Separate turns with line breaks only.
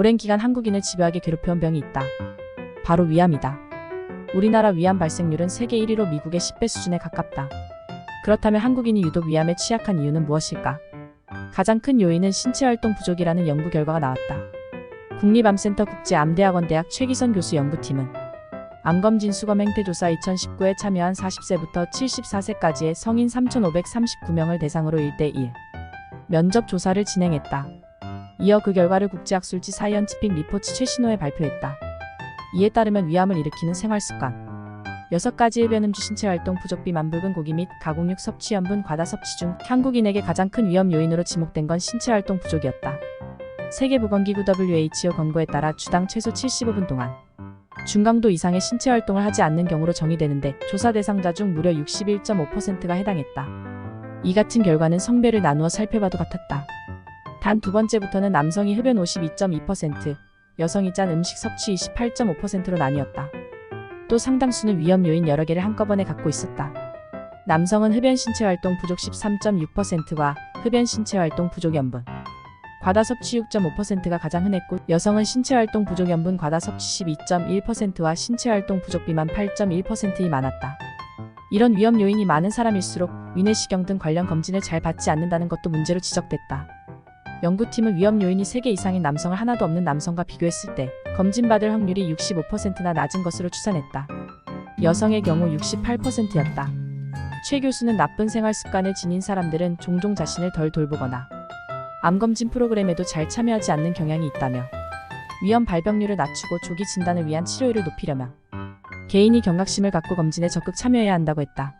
오랜 기간 한국인을 집요하게 괴롭혀온 병이 있다. 바로 위암이다. 우리나라 위암 발생률은 세계 1위로 미국의 10배 수준에 가깝다. 그렇다면 한국인이 유독 위암에 취약한 이유는 무엇일까? 가장 큰 요인은 신체 활동 부족이라는 연구 결과가 나왔다. 국립암센터 국제암대학원 대학 최기선 교수 연구팀은 암검진 수검 행태조사 2019에 참여한 40세부터 74세까지의 성인 3,539명을 대상으로 1대1 면접 조사를 진행했다. 이어 그 결과를 국제학술지 사이언티픽 리포츠 최신호에 발표했다. 이에 따르면 위암을 일으키는 생활습관 6가지 흡연음주 신체 활동 부족 비 만 붉은 고기 및 가공육 섭취 염분 과다 섭취 중 한국인에게 가장 큰 위험 요인으로 지목된 건 신체 활동 부족이었다. 세계보건기구 WHO 권고에 따라 주당 최소 75분 동안 중강도 이상의 신체 활동을 하지 않는 경우로 정의되는데 조사 대상자 중 무려 61.5%가 해당했다. 이 같은 결과는 성별을 나누어 살펴봐도 같았다. 단 두 번째부터는 남성이 흡연 52.2%, 여성이 짠 음식 섭취 28.5%로 나뉘었다. 또 상당수는 위험 요인 여러 개를 한꺼번에 갖고 있었다. 남성은 흡연 신체 활동 부족 13.6%와 흡연 신체 활동 부족 염분, 과다 섭취 6.5%가 가장 흔했고 여성은 신체 활동 부족 염분 과다 섭취 12.1%와 신체 활동 부족 비만 8.1%이 많았다. 이런 위험 요인이 많은 사람일수록 위내시경 등 관련 검진을 잘 받지 않는다는 것도 문제로 지적됐다. 연구팀은 위험 요인이 3개 이상인 남성을 하나도 없는 남성과 비교했을 때 검진받을 확률이 65%나 낮은 것으로 추산했다. 여성의 경우 68%였다. 최 교수는 나쁜 생활 습관을 지닌 사람들은 종종 자신을 덜 돌보거나 암검진 프로그램에도 잘 참여하지 않는 경향이 있다며 위험 발병률을 낮추고 조기 진단을 위한 치료율을 높이려면 개인이 경각심을 갖고 검진에 적극 참여해야 한다고 했다.